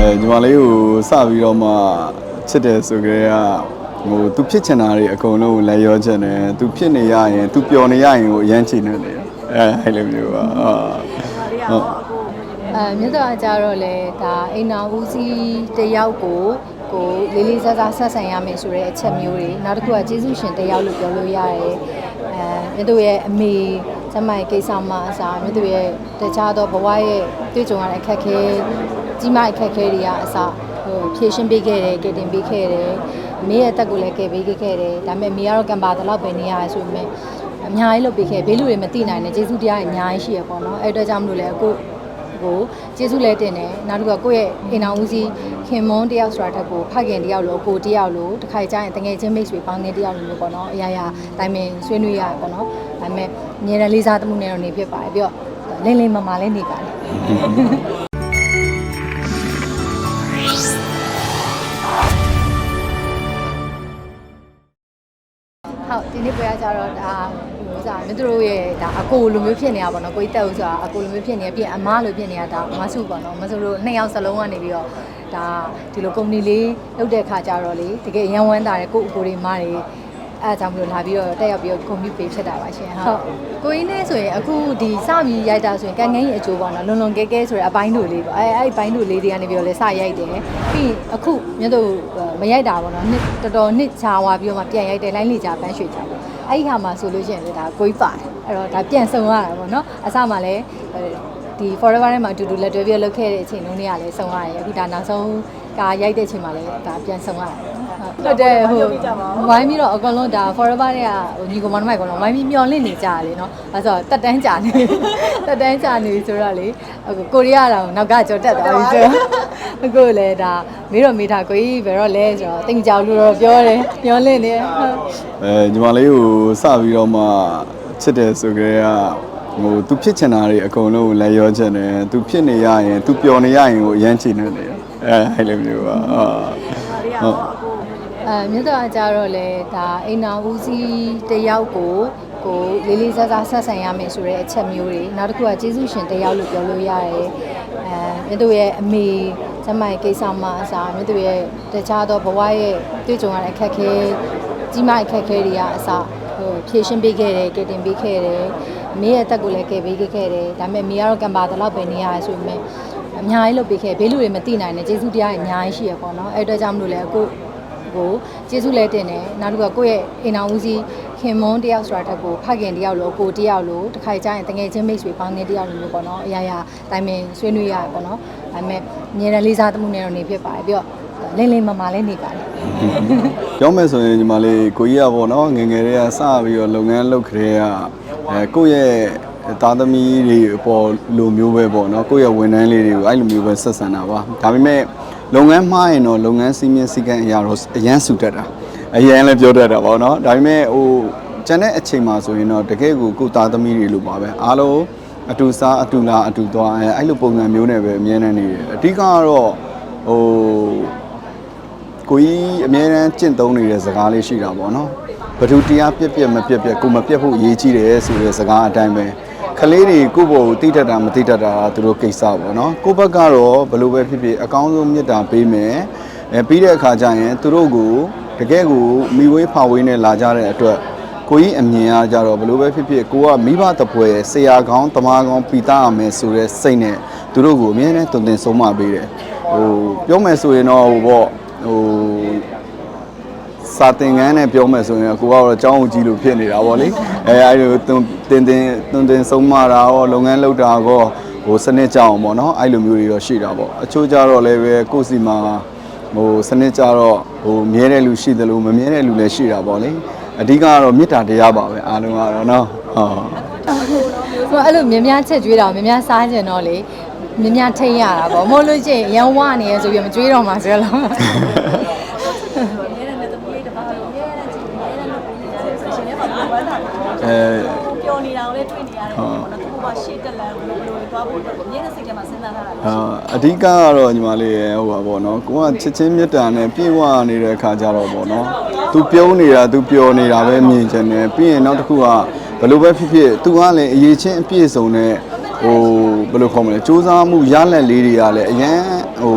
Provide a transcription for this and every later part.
အဲညီမလေးကိုစပြီးတော့မှချစ်တယ်ဆိုကြတဲ့ကဟိုသူဖြစ်ချင်တာတွေအကုန်လုံးကိုလည်းရောချင်တယ်သူဖြစ်နေရရင်သူပျော်နေရရင်ကိုအရန်ချင်နေတယ်အဲအဲ့လိုမျိုးပါဟုတ်ဟုတ်အဲမြတ်စွာကြတော့လေဒါအိမ်နာဦးစီးတယောက်ကိုကိုလေးလေးစားစားဆက်ဆံရမယ်ဆိုတဲ့အချက်မျိုးတွေနောက်တစ်ခုကကျေးဇူးရှင်တယောက်လို့ပြောလို့ရတယ်အဲမြတ်တို့ရဲ့အမေစမိုင်ကိစ္စမှအစားမြတ်တို့ရဲ့တခြားသောဘဝရဲ့တွေ့ကြုံရတဲ့အခက်အခဲ ကြီးမားအခက်အခဲတွေကအစားဟိုဖြည့်ရှင်းပေးခဲ့တယ်ကယ်တင်ပေးခဲ့တယ်အမေရဲ့အသက်ကိုလည်းကယ်ပေးခဲ့တယ်ဒါပေမဲ့အမေကတော့ကံပါတလောက်ပဲနေရတယ်ဆိုပေမဲ့အများကြီးလုပ်ပေးခဲ့ဘေးလူတွေမသိနိုင်တဲ့ကျေးဇူးတရားတွေအများကြီးရှိရပေါ့နော်အဲ့အတွက်ကြောင့်မလို့လဲအခုကိုကျေးဇူးလဲတင်တယ်နောက်တစ်ခုကကိုယ့်ရဲ့အိမ်အောင်ဦးစီးခင်မွန်းတယောက်ဆိုတာတက်ကိုဖခင်တယောက်လို့ကိုတယောက်လို့တစ်ခါကျရင်တငယ်ချင်းမိတ်ဆွေပေါင်းနေတယောက်လို့မျိုးပေါ့နော်အရာရာတိုင်ပင်ဆွေးနွေးရပေါ့နော်ဒါပေမဲ့အမြဲတမ်းလေးစားသမှုနဲ့တော့နေဖြစ်ပါတယ်ပြီးတော့လင်းလင်းမမလည်းနေပါတယ် ကြတော့ဒါဟိုစားမင်းတို့ရဲ့ဒါအကိုလိုမျိုးဖြစ်နေတာပေါ့နော်ကိုကြီးတက်ဦးဆိုတာအကိုလိုမျိုးဖြစ်နေပြီးအမားလိုဖြစ်နေတာဒါမဆုပေါ့နော်မဆုတို့နှစ်ယောက်စလုံးကနေပြီးတော့ဒါဒီလိုကုမ္ပဏီလေးလုပ်တဲ့ခါကြတော့လေတကယ်ရန်ဝမ်းတာတယ်ကိုအကိုတွေမားတွေ အဲအကြောင်းမလို့လာပြီးတော့တက်ရောက်ပြီးတော့ကွန်ပျူပေးဖြစ်တာပါရှင်ဟုတ်ကိုကြီးနဲ့ဆိုရင်အခုဒီစပြီးရိုက်တာဆိုရင်ကန်ငန်းကြီးအကျိုးပေါ့နော်လွန်လွန်ကဲကဲဆိုတဲ့အပိုင်းတို့လေးပေါ့အဲအဲ့ဒီပိုင်းတို့လေးတွေကနေပြီးတော့လဲစရိုက်တယ်ပြီးရင်အခုမြတ်တို့မရိုက်တာပေါ့နော်နှစ်တော်တော်နှစ်ချာသွားပြီးတော့မှပြန်ရိုက်တယ်လိုင်းလီချာပန်းရွှေချာပေါ့အဲ့ဒီဟာမှာဆိုလို့ရှိရင်လည်းဒါကိုကြီးပါတယ်အဲ့တော့ဒါပြန်ဆုံရတာပေါ့နော်အစမှလည်းဒီ forever ထဲမှာအတူတူလက်တွဲပြီးလုပ်ခဲ့တဲ့အချိန်လုံးတွေကလည်းဆုံရတယ်အခုဒါနောက်ဆုံးကာရိုက်တဲ့အချိန်မှာလည်းဒါပြန်ဆုံရတယ် ဟုတ်တယ်ဟိုဝိုင်းပြီးတော့အကောင်လုံးဒါ forever တွေကဟိုညီကောင်မမိုက်ကောင်လုံးဝိုင်းပြီးမျောလင့်နေကြရတယ်နော်အဲဆိုတော့တက်တန်းကြာနေတက်တန်းကြာနေဆိုတော့လေအခုကိုရီးယားတော့နောက်ကကြော်တက်သွားပြီဆိုတော့အခုလည်းဒါမေးတော့မေးတာကိုကြီးဘယ်တော့လဲဆိုတော့တင်ကြောင်လို့တော့ပြောတယ်မျောလင့်နေဟုတ်အဲညီမလေးကိုစပြီးတော့မှချစ်တယ်ဆိုကြတဲ့ကဟိုသူဖြစ်ချင်တာတွေအကုန်လုံးကိုလည်းရောချင်တယ်သူဖြစ်နေရရင်သူပျော်နေရရင်ကိုအရန်ချင်နေတယ်အဲအဲ့လိုမျိုးပါဟုတ်ဟုတ် အဲမြတ်စွာကြတော့လေဒါအိမ်နာဦးစီးတယောက်ကိုကိုလေးလေးစားစားဆက်ဆံရမယ်ဆိုတဲ့အချက်မျိုးတွေနောက်တစ်ခုကကျေးဇူးရှင်တယောက်လို့ပြောလို့ရတယ်အဲမြတ်တို့ရဲ့အမေစမိုင်ကိစ္စမှအစားမြတ်တို့ရဲ့တခြားသောဘဝရဲ့တွေ့ကြုံရတဲ့အခက်အခဲကြီးမားအခက်အခဲတွေကအစားဟိုဖြည့်ရှင်းပေးခဲ့တယ်ကယ်တင်ပေးခဲ့တယ်အမေရဲ့အသက်ကိုလည်းကယ်ပေးခဲ့တယ်ဒါပေမဲ့အမေကတော့ကံပါတလောက်ပဲနေရတယ်ဆိုပေမဲ့အများကြီးလုပ်ပေးခဲ့ဘေးလူတွေမသိနိုင်တဲ့ကျေးဇူးတရားတွေအများကြီးရှိရပေါ့နော်အဲ့အတွက်ကြောင့်မလို့လဲအခု ကိုကျေးဇူးလဲတင်တယ်နောက်တစ်ခုကကိုယ့်ရဲ့အိမ်အောင်ဦးစီးခင်မွန်းတယောက်ဆိုတာတက်ကိုဖခင်တယောက်လို့ကိုတယောက်လို့တစ်ခါကျရင်တငယ်ချင်းမိတ်ဆွေပေါင်းနေတယောက်လို့မျိုးပေါ့နော်အရာရာတိုင်ပင်ဆွေးနွေးရပေါ့နော်ဒါပေမဲ့အမြဲတမ်းလေးစားသမှုနဲ့တော့နေဖြစ်ပါတယ်ပြီးတော့လင်းလင်းမမလည်းနေပါတယ်ပြောမယ်ဆိုရင်ညီမလေးကိုကြီးကပေါ့နော်ငယ်ငယ်လေးကစပြီးတော့လုပ်ငန်းလုပ်ခရဲကအဲကိုယ့်ရဲ့သားသမီးတွေအပေါ်လိုမျိုးပဲပေါ့နော်ကိုယ့်ရဲ့ဝန်ထမ်းလေးတွေကိုအဲ့လိုမျိုးပဲဆက်ဆံတာပါဒါပေမဲ့ လုပ်ငန်းမှားရင်တော့လုပ်ငန်းစီမင်းစည်းကမ်းအရာတော့အရန်စုတတ်တာအရန်လည်းပြောတတ်တာပေါ့နော်ဒါပေမဲ့ဟိုကျန်တဲ့အချိန်မှာဆိုရင်တော့တကယ်ကိုကိုယ့်သားသမီးတွေလိုပါပဲအားလုံးအတူစားအတူလာအတူသွားအဲအဲ့လိုပုံစံမျိုးနဲ့ပဲအမြဲတမ်းနေတယ်အဓိကကတော့ဟိုကိုကြီးအများရန်ကျင့်သုံးနေတဲ့စကားလေးရှိတာပေါ့နော်ဘဒုတရားပြက်ပြက်မပြက်ပြက်ကိုမပြက်ဖို့အရေးကြီးတယ်ဆိုတဲ့စကားအတိုင်းပဲ ခလေးတွေကိုယ့်ဘောကိုတိတတ်တာမတိတတ်တာသူတို့ကိစ္စပေါ့နော်ကိုယ့်ဘက်ကတော့ဘယ်လိုပဲဖြစ်ဖြစ်အကောင်းဆုံးမေတ္တာပေးမယ်အဲပြီးတဲ့အခါကျရင်သူတို့ကိုတကယ်ကိုမိဝေးဖာဝေးနဲ့လာကြတဲ့အတွက်ကိုကြီးအမြင်အားကြတော့ဘယ်လိုပဲဖြစ်ဖြစ်ကိုကမိဘတပွဲဆရာကောင်းတမားကောင်းပီတာရမယ်ဆိုတဲ့စိတ်နဲ့သူတို့ကိုအမြဲတမ်းတုံတင်ဆုံးမပေးတယ်ဟိုပြောမယ်ဆိုရင်တော့ဟိုပေါ့ဟို စာသင်ခန်းနဲ့ပြောမယ်ဆိုရင်အကိုကတော့အကြောင်းကိုကြည့်လို့ဖြစ်နေတာဗောလေအဲအဲ့လိုတင်တင်တင်တင်ဆုံးမတာရောလုပ်ငန်းလုပ်တာရောဟိုစနစ်ကြအောင်ဗောနော်အဲ့လိုမျိုးတွေတော့ရှိတာဗောအချို့ကြတော့လည်းပဲကိုယ်စီမှာဟိုစနစ်ကြတော့ဟိုမြဲတဲ့လူရှိတယ်လို့မမြဲတဲ့လူလည်းရှိတာဗောလေအဓိကကတော့မေတ္တာတရားပါပဲအားလုံးကတော့နော်ဟုတ်ဆိုတော့အဲ့လိုမြင်များချက်ကြွေးတာမြင်များစားကျင်တော့လေမြင်များထိတ်ရတာပေါ့မဟုတ်လို့ရှိရင်ရန်ဝနေရဆိုပြီးမကြွေးတော့မှာဆိုတော့လား အဲပျော်နေတာကိုလည်းတွေ့နေရတယ်ပေါ့နော်ကိုကရှေ့တက်လာဘယ်လိုဘယ်လိုသွားဖို့အတွက်ကိုအမြဲတမ်းစိတ်ထဲမှာစဉ်းစားထားတာလေအာအဓိကကတော့ညီမလေးရဟိုပါပေါ့နော်ကိုကချစ်ချင်းမြတ်တာနဲ့ပြေဝနေတဲ့အခါကျတော့ပေါ့နော်သူပြုံးနေတာသူပျော်နေတာပဲမြင်ချင်တယ်ပြီးရင်နောက်တစ်ခုကဘယ်လိုပဲဖြစ်ဖြစ်သူကလည်းအရေးချင်းအပြည့်စုံတဲ့ဟိုဘယ်လိုခေါ်မလဲစူးစမ်းမှုရလက်လေးတွေကလည်းအရန်ဟို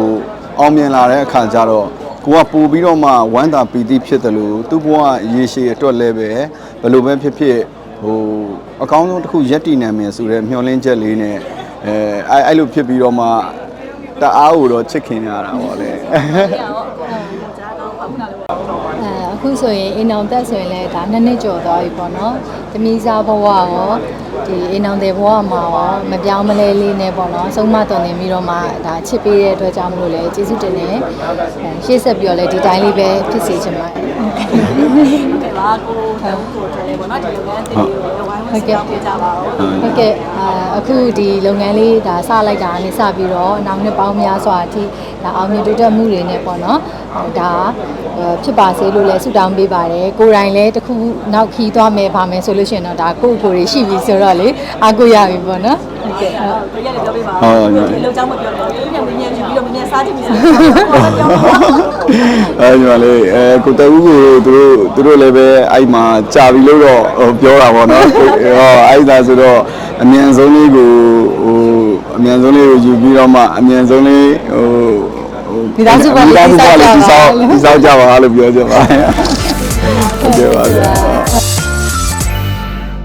အောင်မြင်လာတဲ့အခါကျတော့ ကိုကပို့ပြီးတော့မှဝမ်းသာပီတိဖြစ်တယ်လို့သူ့ဘဝရေရှည်အတွက်လည်းပဲဘယ်လိုပဲဖြစ်ဖြစ်ဟိုအကောင်းဆုံးတစ်ခုရက်တည်နိုင်မယ်ဆိုတဲ့မျှော်လင့်ချက်လေးနဲ့အဲအဲ့အဲ့လိုဖြစ်ပြီးတော့မှတအားကိုတော့ချစ်ခင်ရတာပေါ့လေ။ရောအခုကြားတော့အခုနောက်လည်း အဲအခုဆိုရင်အိမ်အောင်တက်ဆိုရင်လည်းဒါနှစ်နှစ်ကျော်သွားပြီပေါ့နော်။တမီးစားဘဝရောဒီအိမ်အောင်တဲ့ဘဝမှာရောမပြောင်းမလဲလေးနဲ့ပေါ့နော်။ဆုံးမတော်နေပြီးတော့မှဒါချစ်ပေးတဲ့အတွက်ကြောင့်မလို့လည်းကျေးဇူးတင်တယ်။အဲရှေ့ဆက်ပြီးတော့လည်းဒီတိုင်းလေးပဲဖြစ်စေချင်ပါတယ်။ဟုတ်ကဲ့ပါကိုတောင်းကိုတယ်ပေါ့နော်ဒီလုပ်ငန်းတင်ကိုဝို င်းဝန်းဆောင်ပြကြပါဦး။ဟုတ်ကဲ့အာအခုဒီလုပ်ငန်းလေးဒါစလိုက်တာကနေစပြီးတော့နောက်နှစ်ပေါင်းများစွာအထိဒါအောင်မြင်တိုးတက်မှုတွေနဲ့ပေါ့နော်ဟိုဒါအဲဖြစ်ပါစေလို့လည်းဆုတောင်းပေးပါတယ်ကိုယ်တိုင်လည်းတစ်ခုနောက်ခီးသွားမယ်ပါမယ်ဆိုလို့ရှိရင်တော့ဒါကိုယ့်ကိုယ်တွေရှိပြီဆိုတော့လေအားကိုးရပြီပေါ့နော်ဟုတ်ကဲ့ဟုတ်ကိုရလည်းပြောပေးပါဟုတ်ဟုတ်ဒီလောက်ကြောင်းမပြောတော့သူမြန်မြန်ယူ ပြီးတော့မြန်မြန်စားကြည့်ပြီဆိုတော့ပြောပါအဲဒီမှာလေအဲကိုတဦးကိုသူတို့သူတို့လည်းပဲအဲ့မှာကြာပြီလို့တော့ဟိုပြောတာပေါ့နော်ကိုဟောအဲ့ဒါဆိုတော့အမြန်ဆုံးလေးကိုဟိုအမြန်ဆုံးလေးကိုယူပြီးတော့မှအမြန်ဆုံးလေးဟိုဟိုမိသားစုပါလေးမိသားစုပါလေးတိတိဆောဆောက်က်ကြပါတိဆောက်ကြပါလို့ပြောချင်ပါတယ်ဟုတ်ကဲ့ပါဗျာ